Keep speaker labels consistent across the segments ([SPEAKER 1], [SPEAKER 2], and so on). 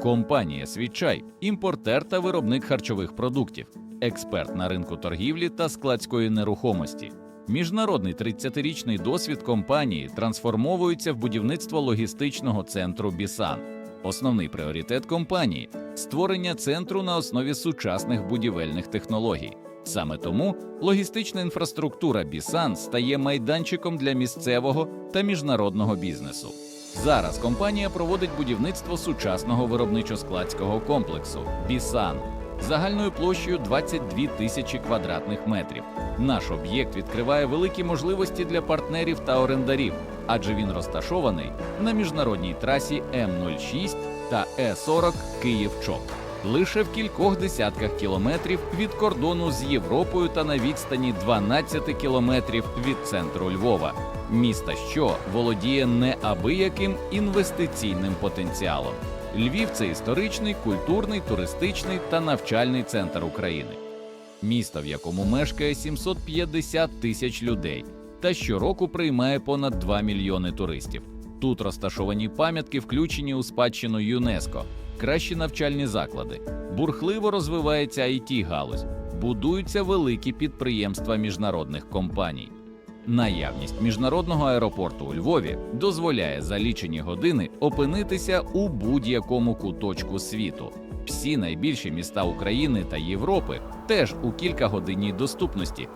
[SPEAKER 1] Компанія Світчай імпортер та виробник харчових продуктів, експерт на ринку торгівлі та складської нерухомості. Міжнародний 30-річний досвід компанії трансформовується в будівництво логістичного центру Бісан. Основний пріоритет компанії створення центру на основі сучасних будівельних технологій. Саме тому логістична інфраструктура Бісан стає майданчиком для місцевого та міжнародного бізнесу. Зараз компанія проводить будівництво сучасного виробничо-складського комплексу Бісан загальною площею 22 тисячі квадратних метрів. Наш об'єкт відкриває великі можливості для партнерів та орендарів, адже він розташований на міжнародній трасі М06 та Е40 Київ-Чоп. Лише в кількох десятках кілометрів від кордону з Європою та на відстані 12 кілометрів від центру Львова, міста, що володіє неабияким інвестиційним потенціалом. Львів це історичний, культурний, туристичний та навчальний центр України. Місто, в якому мешкає 750 тисяч людей, та щороку приймає понад 2 мільйони туристів. Тут розташовані пам'ятки, включені у спадщину ЮНЕСКО, кращі навчальні заклади, бурхливо розвивається it галузь, будуються великі підприємства міжнародних компаній. Наявність міжнародного аеропорту у Львові дозволяє за лічені години опинитися у будь-якому куточку світу. Всі найбільші міста України та Європи теж у кількагодинній доступності.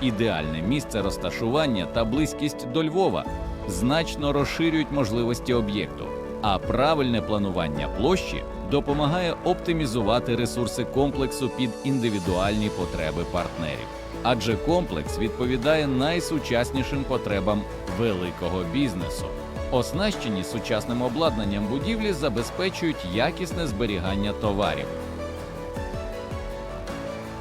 [SPEAKER 1] Ідеальне місце розташування та близькість до Львова значно розширюють можливості об'єкту, а правильне планування площі допомагає оптимізувати ресурси комплексу під індивідуальні потреби партнерів. Адже комплекс відповідає найсучаснішим потребам великого бізнесу. Оснащені сучасним обладнанням будівлі забезпечують якісне зберігання товарів.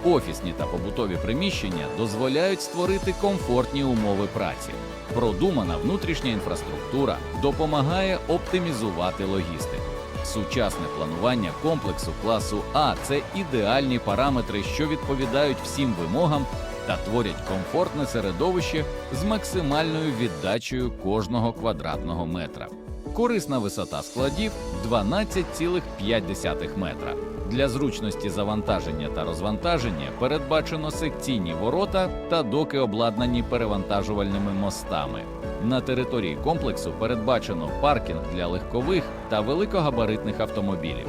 [SPEAKER 1] Офісні та побутові приміщення дозволяють створити комфортні умови праці. Продумана внутрішня інфраструктура допомагає оптимізувати логістику. Сучасне планування комплексу класу А це ідеальні параметри, що відповідають всім вимогам та творять комфортне середовище з максимальною віддачею кожного квадратного метра. Корисна висота складів 12,5 метра. Для зручності завантаження та розвантаження передбачено секційні ворота та доки обладнані перевантажувальними мостами. На території комплексу передбачено паркінг для легкових та великогабаритних автомобілів.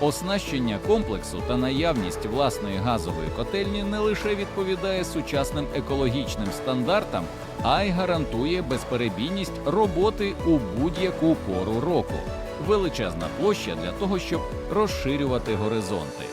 [SPEAKER 1] Оснащення комплексу та наявність власної газової котельні не лише відповідає сучасним екологічним стандартам, а й гарантує безперебійність роботи у будь-яку пору року. Величезна площа для того, щоб розширювати горизонти.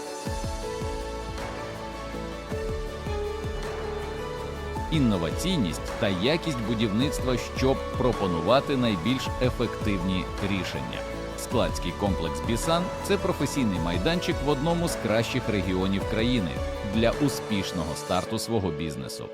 [SPEAKER 1] Інноваційність та якість будівництва, щоб пропонувати найбільш ефективні рішення. Складський комплекс Бісан це професійний майданчик в одному з кращих регіонів країни для успішного старту свого бізнесу.